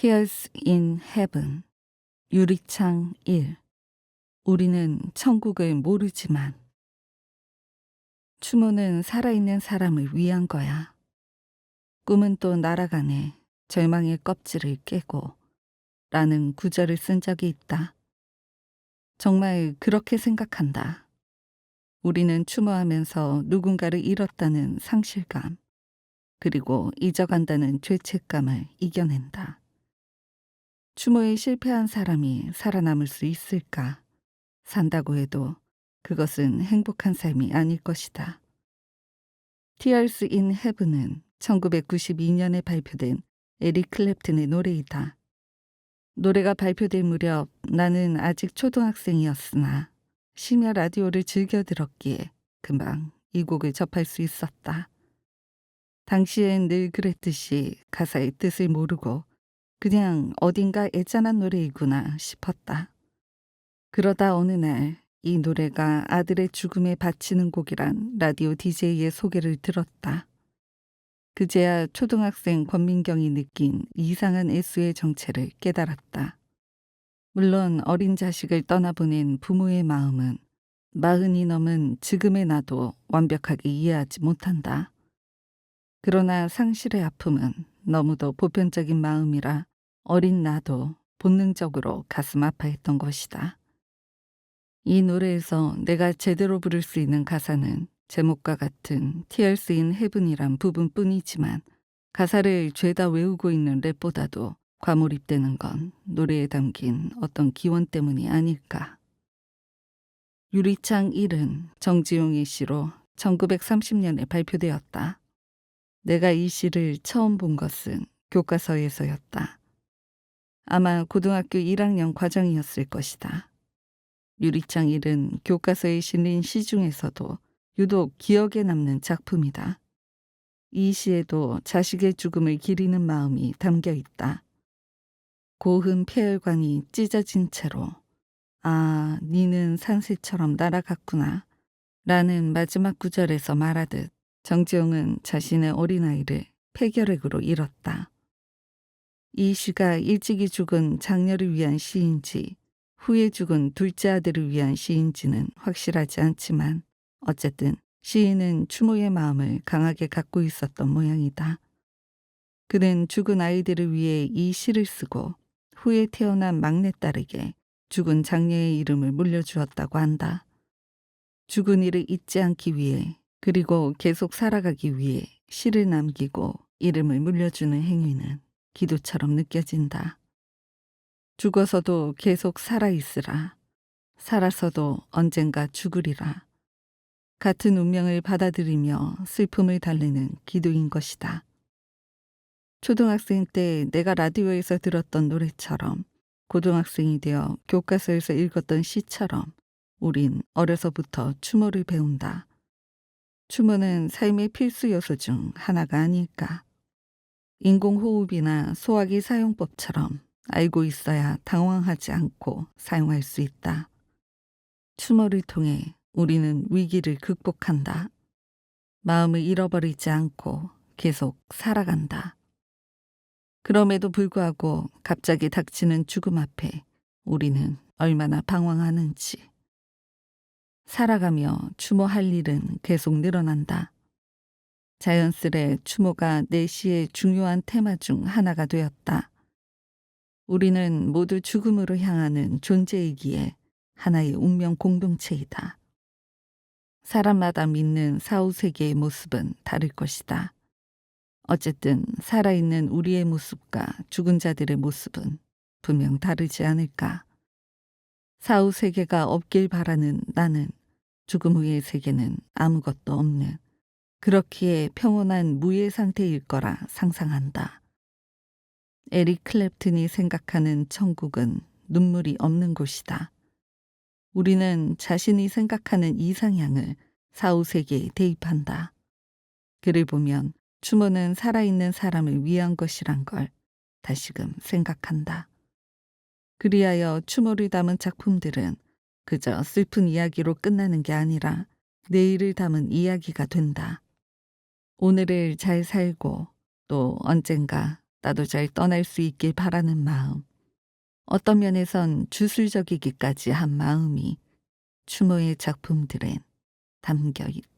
Tears in Heaven 유리창 1 우리는 천국을 모르지만 추모는 살아있는 사람을 위한 거야. 꿈은 또 날아가네. 절망의 껍질을 깨고 라는 구절을 쓴 적이 있다. 정말 그렇게 생각한다. 우리는 추모하면서 누군가를 잃었다는 상실감, 그리고 잊어간다는 죄책감을 이겨낸다. 추모에 실패한 사람이 살아남을 수 있을까? 산다고 해도 그것은 행복한 삶이 아닐 것이다. Tears in Heaven은 1992년에 발표된 에릭 클랩튼의 노래이다. 노래가 발표될 무렵 나는 아직 초등학생이었으나 심야 라디오를 즐겨 들었기에 금방 이 곡을 접할 수 있었다. 당시엔 늘 그랬듯이 가사의 뜻을 모르고 그냥 어딘가 애잔한 노래이구나 싶었다. 그러다 어느 날 이 노래가 아들의 죽음에 바치는 곡이란 라디오 DJ의 소개를 들었다. 그제야 초등학생 권민경이 느낀 이상한 애수의 정체를 깨달았다. 물론 어린 자식을 떠나보낸 부모의 마음은 마흔이 넘은 지금의 나도 완벽하게 이해하지 못한다. 그러나 상실의 아픔은 너무도 보편적인 마음이라 어린 나도 본능적으로 가슴 아파했던 것이다. 이 노래에서 내가 제대로 부를 수 있는 가사는 제목과 같은 Tears in Heaven이란 부분뿐이지만 가사를 죄다 외우고 있는 랩보다도 과몰입되는 건 노래에 담긴 어떤 기원 때문이 아닐까. 유리창 1은 정지용의 시로 1930년에 발표되었다. 내가 이 시를 처음 본 것은 교과서에서였다. 아마 고등학교 1학년 과정이었을 것이다. 유리창 1은 교과서에 실린 시 중에서도 유독 기억에 남는 작품이다. 이 시에도 자식의 죽음을 기리는 마음이 담겨 있다. 고흥 폐혈관이 찢어진 채로 아, 니는 산새처럼 날아갔구나 라는 마지막 구절에서 말하듯 정지용은 자신의 어린아이를 폐결핵으로 잃었다. 이 시가 일찍이 죽은 장녀를 위한 시인지 후에 죽은 둘째 아들을 위한 시인지는 확실하지 않지만 어쨌든 시인은 추모의 마음을 강하게 갖고 있었던 모양이다. 그는 죽은 아이들을 위해 이 시를 쓰고 후에 태어난 막내딸에게 죽은 장녀의 이름을 물려주었다고 한다. 죽은 이를 잊지 않기 위해 그리고 계속 살아가기 위해 시를 남기고 이름을 물려주는 행위는 기도처럼 느껴진다. 죽어서도 계속 살아있으라. 살아서도 언젠가 죽으리라. 같은 운명을 받아들이며 슬픔을 달래는 기도인 것이다. 초등학생 때 내가 라디오에서 들었던 노래처럼 고등학생이 되어 교과서에서 읽었던 시처럼 우린 어려서부터 추모를 배운다. 추모는 삶의 필수 요소 중 하나가 아닐까. 인공호흡이나 소화기 사용법처럼 알고 있어야 당황하지 않고 사용할 수 있다. 추모를 통해 우리는 위기를 극복한다. 마음을 잃어버리지 않고 계속 살아간다. 그럼에도 불구하고 갑자기 닥치는 죽음 앞에 우리는 얼마나 방황하는지. 살아가며 추모할 일은 계속 늘어난다. 자연스레 추모가 내 시의 중요한 테마 중 하나가 되었다. 우리는 모두 죽음으로 향하는 존재이기에 하나의 운명 공동체이다. 사람마다 믿는 사후세계의 모습은 다를 것이다. 어쨌든 살아있는 우리의 모습과 죽은 자들의 모습은 분명 다르지 않을까. 사후세계가 없길 바라는 나는 죽음 후의 세계는 아무것도 없는 그렇기에 평온한 무의 상태일 거라 상상한다. 에릭 클랩튼이 생각하는 천국은 눈물이 없는 곳이다. 우리는 자신이 생각하는 이상향을 사후세계에 대입한다. 그를 보면 추모는 살아있는 사람을 위한 것이란 걸 다시금 생각한다. 그리하여 추모를 담은 작품들은 그저 슬픈 이야기로 끝나는 게 아니라 내일을 담은 이야기가 된다. 오늘을 잘 살고 또 언젠가 나도 잘 떠날 수 있길 바라는 마음. 어떤 면에선 주술적이기까지 한 마음이 추모의 작품들엔 담겨 있다.